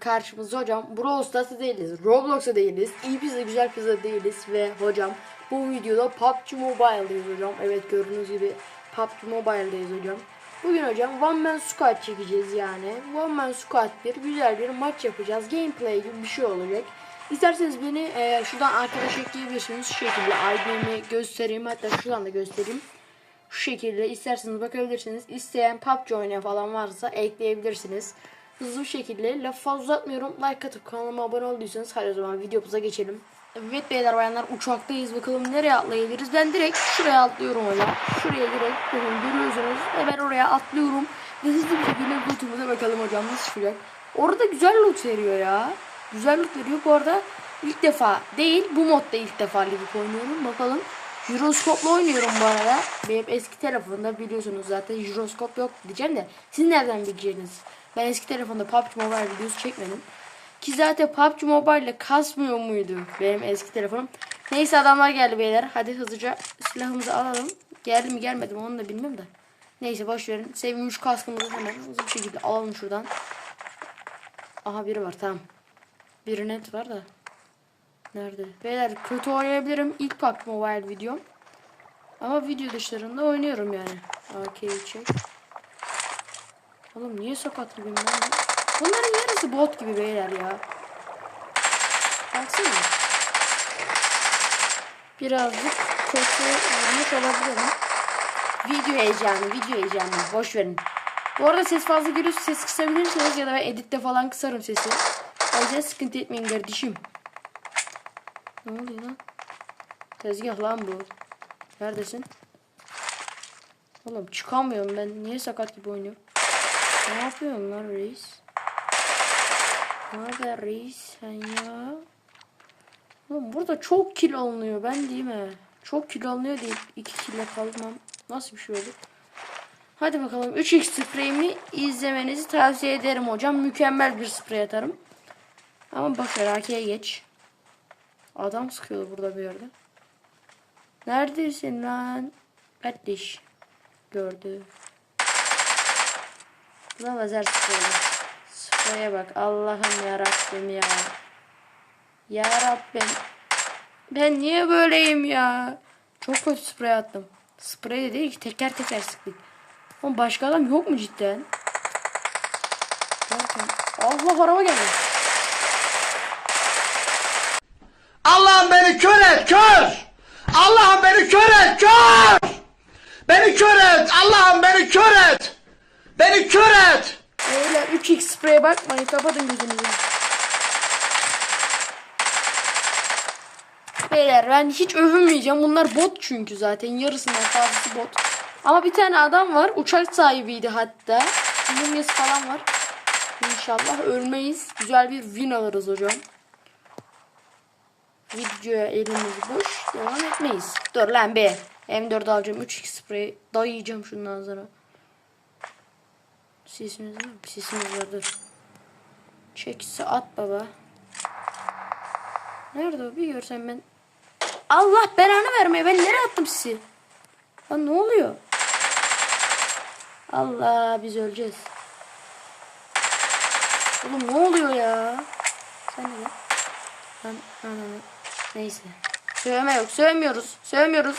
karşımızda hocam Brawl Stars'ta değiliz. Roblox'ta değiliz. iyi pizza güzel pizza değiliz. Ve hocam bu videoda PUBG Mobile'dayız hocam. Evet gördüğünüz gibi PUBG Mobile'dayız hocam. Bugün hocam One Man Squad çekeceğiz yani. One Man Squad bir güzel bir maç yapacağız. Gameplay gibi bir şey olacak. İsterseniz beni e, şuradan arkadaş ekleyebilirsiniz. Şu şekilde ID'mi göstereyim. Hatta şuradan da göstereyim. Şu şekilde isterseniz bakabilirsiniz. İsteyen PUBG oynayan falan varsa ekleyebilirsiniz. Hızlı bir şekilde lafı fazla uzatmıyorum. Like atıp kanalıma abone olduysanız hadi o zaman videomuza geçelim. Evet beyler bayanlar uçaktayız. Bakalım nereye atlayabiliriz. Ben direkt şuraya atlıyorum öyle. Şuraya direkt bakın görüyorsunuz. Hemen oraya atlıyorum. Ve hızlı bir şekilde lootumuza bakalım hocam nasıl çıkacak. Orada güzel loot veriyor ya. Güzel loot veriyor. Bu arada ilk defa değil bu modda ilk defa Livik oynuyorum. Bakalım. Jiroskopla oynuyorum bu arada. Benim eski telefonda biliyorsunuz zaten jiroskop yok diyeceğim de siz nereden bileceksiniz? Ben eski telefonda PUBG Mobile videosu çekmedim. Ki zaten PUBG Mobile ile kasmıyor muydu benim eski telefonum. Neyse adamlar geldi beyler. Hadi hızlıca silahımızı alalım. Geldi mi gelmedi mi onu da bilmiyorum da. Neyse boş verin. Sevinmiş kaskımızı hemen hızlı bir şekilde alalım şuradan. Aha biri var tamam. Biri net var da. Nerede? Beyler kötü oynayabilirim. İlk PUBG Mobile videom. Ama video dışlarında oynuyorum yani. AK'yi çek. Oğlum niye sakat gibiyim ben? Bunların yarısı bot gibi beyler ya. Baksana. Birazcık kötü olmuş olabilirim. Video heyecanı, video heyecanı. Boş verin. Bu arada ses fazla geliyorsa ses kısabilirsiniz ya da ben editte falan kısarım sesi. O yüzden sıkıntı etmeyin kardeşim. Ne oluyor lan? Tezgah lan bu. Neredesin? Oğlum çıkamıyorum ben. Niye sakat gibi oynuyorum? Ne yapıyorsun lan reis? Ne haber reis sen ya? Oğlum burada çok kilo alınıyor ben değil mi? Çok kilo alınıyor değil. 2 kilo kalmam. Nasıl bir şey olur? Hadi bakalım 3x spreyimi izlemenizi tavsiye ederim hocam. Mükemmel bir sprey atarım. Ama bak AK'ye geç. Adam sıkıyor burada bir yerde. Neredesin lan? Kardeş. Gördü. Buna lazer sıkıyordu. Spreye bak. Allah'ım ya Rabbim ya. Ya Rabbim. Ben niye böyleyim ya? Çok kötü sprey attım. Sprey de değil ki teker teker sıktık. Oğlum başka adam yok mu cidden? Allah araba geldi. Allah'ım beni kör et kör. Allah'ım beni kör et kör. Beni kör et. Allah'ım beni kör et. Beni kör et. Beyler 3x spreye bakmayın kapatın gözünüzü. Beyler ben hiç övünmeyeceğim. Bunlar bot çünkü zaten. Yarısından fazlası bot. Ama bir tane adam var. Uçak sahibiydi hatta. Mumyası falan var. İnşallah ölmeyiz. Güzel bir win alırız hocam. Videoya elimiz boş. Devam etmeyiz. Dur lan be. M4 alacağım. 3x sprey. Dayayacağım şunun ağzına. Sesimiz var mı? Sesimiz var dur. Çekse at baba. Nerede o? Bir görsem ben. Allah belanı vermeye. Ben nereye attım sizi? Lan ne oluyor? Allah biz öleceğiz. Oğlum ne oluyor ya? Sen ne lan? Lan ananı. Neyse. Sövme yok. Sövmüyoruz. Sövmüyoruz.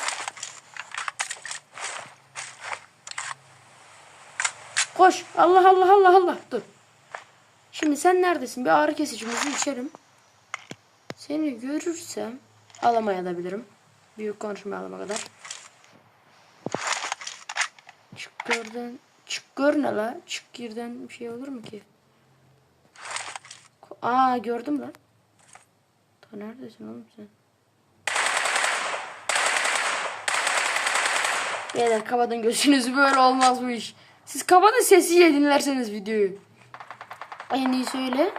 Koş. Allah Allah Allah Allah. Dur. Şimdi sen neredesin? Bir ağrı kesicimizi içerim. Seni görürsem alamayabilirim. Büyük konuşma alama kadar. Çık görden. Çık gör ne la? Çık girden bir şey olur mu ki? Aa gördüm lan. Ta neredesin oğlum sen? Beyler kapatın gözünüzü böyle olmaz bu iş. Siz kapatın sessizce dinlerseniz videoyu. En iyi söyle.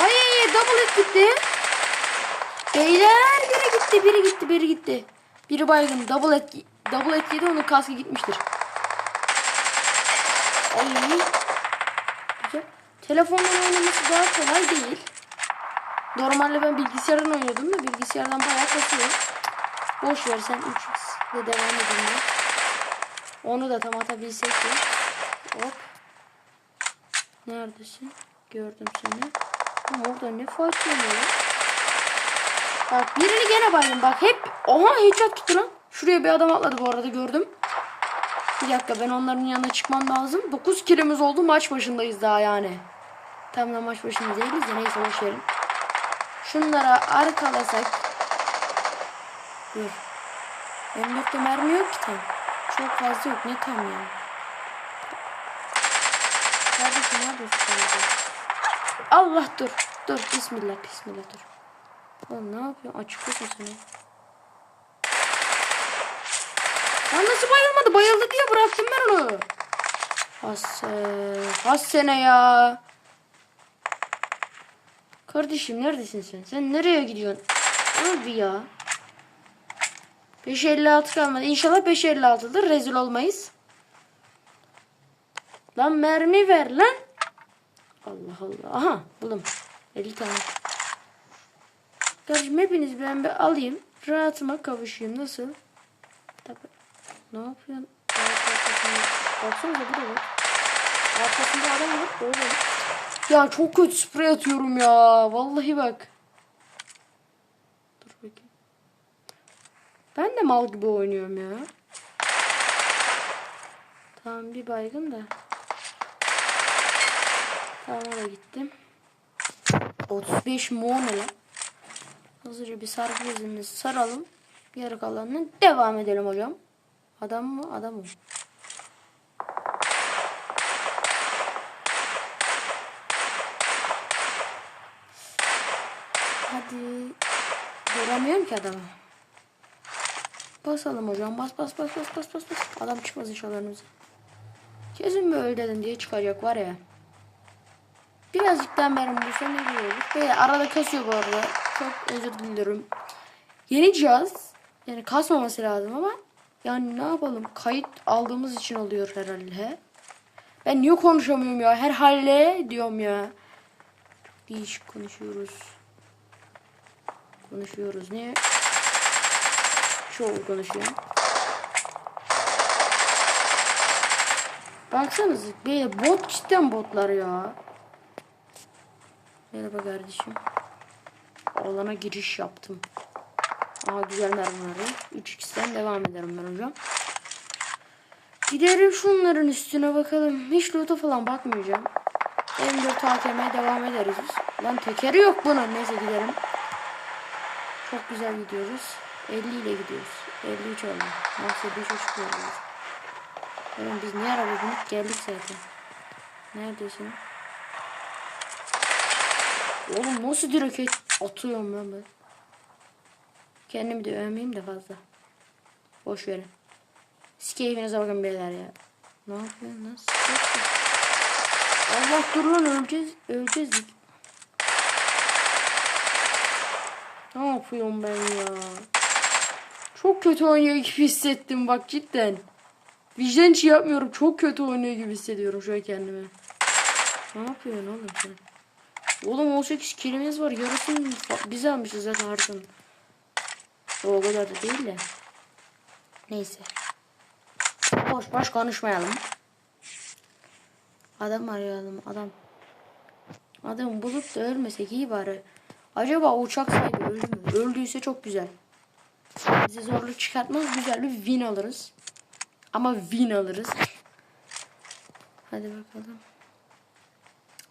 Ay double hit gitti. Beyler biri gitti biri gitti biri gitti. Biri baygın double hit, double hit yedi onun kaskı gitmiştir. Ay Güzel. Telefondan oynaması daha kolay değil. Normalde ben bilgisayardan oynuyordum da bilgisayardan bayağı kasıyor. Boş ver sen 3 ile devam edin. de. Onu da tam atabilsek de. Hop. Neredesin? Gördüm seni. Ama orada ne fark oluyor? Bak birini gene baydım. Bak hep. Oha headshot gitti lan. Şuraya bir adam atladı bu arada gördüm. Bir dakika ben onların yanına çıkmam lazım. 9 kilimiz oldu. Maç başındayız daha yani. Tam da maç başında değiliz de neyse boş verin. Şunlara arkalasak. Dur. M4'te mermi yok ki tam. Çok fazla yok. Ne tam ya? Kardeşim sen de? Allah dur. Dur. Bismillah. Bismillah dur. Oğlum ne yapıyorsun? Açık yok seni. Lan nasıl bayılmadı? Bayıldı diye bıraktım ben onu. Has, has sene ya. Kardeşim neredesin sen? Sen nereye gidiyorsun? Abi ya. 556 kalmadı. İnşallah 556'dır. Rezil olmayız. Lan mermi ver lan. Allah Allah. Aha buldum. 50 tane. Kardeşim hepiniz ben bir alayım. Rahatıma kavuşayım. Nasıl? Ne yapıyorsun? Baksanıza bu da var. Arkasında adam. Böyle. Ya çok kötü sprey atıyorum ya. Vallahi bak. Dur bakayım. Ben de mal gibi oynuyorum ya. Tamam bir baygın da. Tamam da gittim. 35 Moğol lan. Hızlıca bir sargı bezimizi saralım. Yarı kalanını devam edelim hocam. Adam mı? Adam mı? Hadi. Göremiyorum ki adamı. Basalım hocam. Bas bas bas bas bas bas. bas. Adam çıkmaz inşallah önümüze. Kesin böyle dedim diye çıkacak var ya. Birazcık daha mermi bulsa ne iyi olur. Ve arada kasıyor bu arada. Çok özür dilerim. Yeni cihaz. Yani kasmaması lazım ama yani ne yapalım? Kayıt aldığımız için oluyor herhalde. Ben niye konuşamıyorum ya? Herhalde diyorum ya. Değişik konuşuyoruz. Konuşuyoruz. Ne? Çoğu konuşuyor. Baksanıza böyle bot cidden botlar ya. Merhaba kardeşim. Alana giriş yaptım. Aa güzel mermileri. 3x'ten devam ederim ben hocam. Giderim şunların üstüne bakalım. Hiç loot'a falan bakmayacağım. M4 AKM'ye devam ederiz. Lan tekeri yok bunun. Neyse gidelim. Çok güzel gidiyoruz. 50 ile gidiyoruz. 53 oldu. Nasıl bir şey çıkıyoruz. Oğlum biz niye araba binip geldik zaten. Neredesin? Oğlum nasıl direkt atıyorum ben ben. Kendimi de övmeyeyim de fazla. Boş verin. Siz keyfinize bakın beyler ya. Ne yapıyorsun lan? Allah dur lan öleceğiz. Öleceğiz. Ne yapıyorum ben ya? Çok kötü oynuyor gibi hissettim bak cidden. Vicdan içi yapmıyorum. Çok kötü oynuyor gibi hissediyorum şu an kendimi. Ne yapıyorsun oğlum sen? Oğlum 18 kilimiz var. Yarısını biz almışız zaten haritanın. O kadar da değil de. Neyse. Boş boş konuşmayalım. Adam arayalım adam. Adam bulup da ölmesek iyi bari. Acaba uçak sahibi öldü mü? Öldüyse çok güzel. Bize zorluk çıkartmaz güzel bir win alırız. Ama win alırız. Hadi bakalım.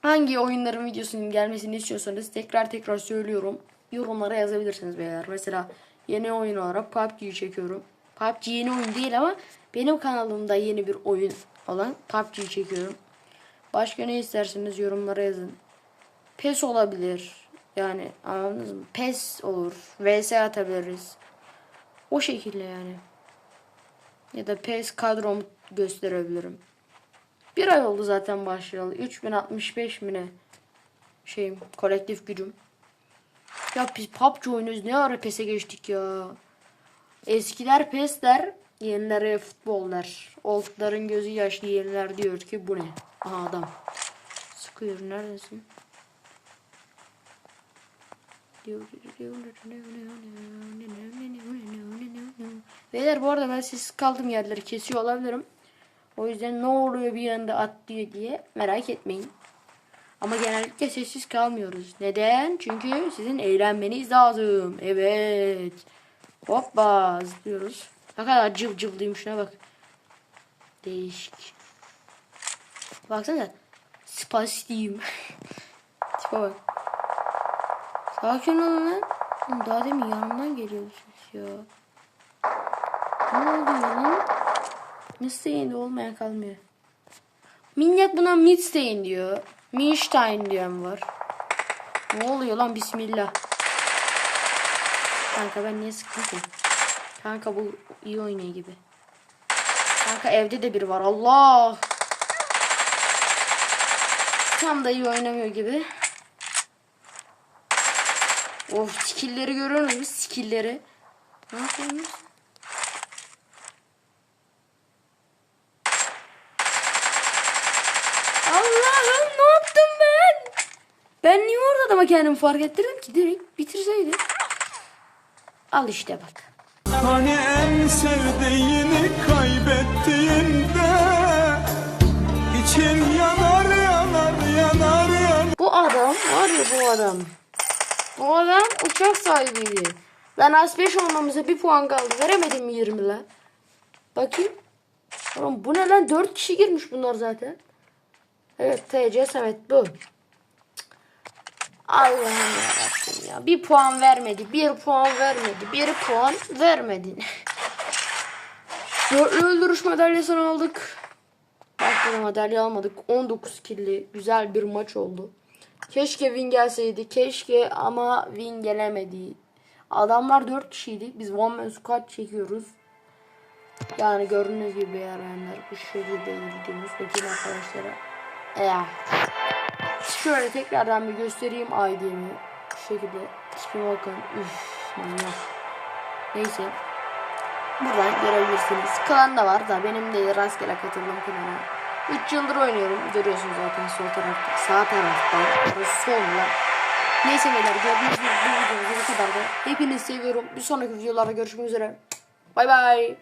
Hangi oyunların videosunun gelmesini istiyorsanız tekrar tekrar söylüyorum. Yorumlara yazabilirsiniz beyler. Mesela yeni oyun olarak PUBG'yi çekiyorum. PUBG yeni oyun değil ama benim kanalımda yeni bir oyun olan PUBG'yi çekiyorum. Başka ne isterseniz yorumlara yazın. PES olabilir. Yani anladınız mı? PES olur. VS atabiliriz. O şekilde yani. Ya da PES kadromu gösterebilirim. Bir ay oldu zaten başlayalı. 3065 mi ne? Şeyim kolektif gücüm. Ya biz PUBG oynuyoruz. Ne ara PES'e geçtik ya. Eskiler PES der. Yenilere futbol der. Oldların gözü yaşlı yeniler diyor ki bu ne? Aha adam. Sıkıyor neredesin? Beyler bu arada ben siz kaldığım yerleri kesiyor olabilirim. O yüzden ne oluyor bir yanda atlıyor diye merak etmeyin. Ama genellikle sessiz kalmıyoruz. Neden? Çünkü sizin eğlenmeniz lazım. Evet. Hoppa zıplıyoruz. Ne kadar cıv cıvlıyım şuna bak. Değişik. Baksana. Spastiyim. Tipe bak. Sakin olun lan. Daha demin yanımdan geliyordu ses ya. Ne oluyor lan? Midstein olmayan kalmıyor. Minyak buna Midstein diyor. Minstein diyen var. Ne oluyor lan bismillah. Kanka ben niye sıktım ki? Kanka bu iyi oynuyor gibi. Kanka evde de biri var. Allah. Tam da iyi oynamıyor gibi. Of skillleri görüyorsunuz mu? Skillleri. Ne yapıyorsunuz? Allah'ım ne yaptım ben? Ben niye orada adama kendimi fark ettirdim ki? Direkt bitirseydim. Al işte bak. Hani en sevdiğini kaybettiğinde için yanar yanar yanar yanar Bu adam var ya bu adam. Bu adam uçak sahibiydi. Ben as 5 olmamıza bir puan kaldı. Veremedim mi 20 lan? Bakayım. Oğlum bu ne lan? 4 kişi girmiş bunlar zaten. Evet TC Samet bu. Allah'ım yarabbim ya. Bir puan vermedi. Bir puan vermedi. Bir puan vermedi. Dörtlü öldürüş madalyasını aldık. Başka da madalya almadık. 19 killi güzel bir maç oldu. Keşke win gelseydi. Keşke ama win gelemedi. Adamlar 4 kişiydi. Biz one man squad çekiyoruz. Yani gördüğünüz gibi yarenler bu şekilde ilgimiz bütün arkadaşlara. Eğer şöyle tekrardan bir göstereyim ID'mi. Şu şekilde tipime bakın. Üf manyak. Neyse. Buradan görebilirsiniz. Klan da var da benim de rastgele katıldım klana. 3 yıldır oynuyorum. Görüyorsunuz zaten sol tarafta. Sağ taraftan. Orası solda. Neyse beyler gördüğünüz gibi bu videomuz bu kadar da. Hepinizi seviyorum. Bir sonraki videolarda görüşmek üzere. Bay bay.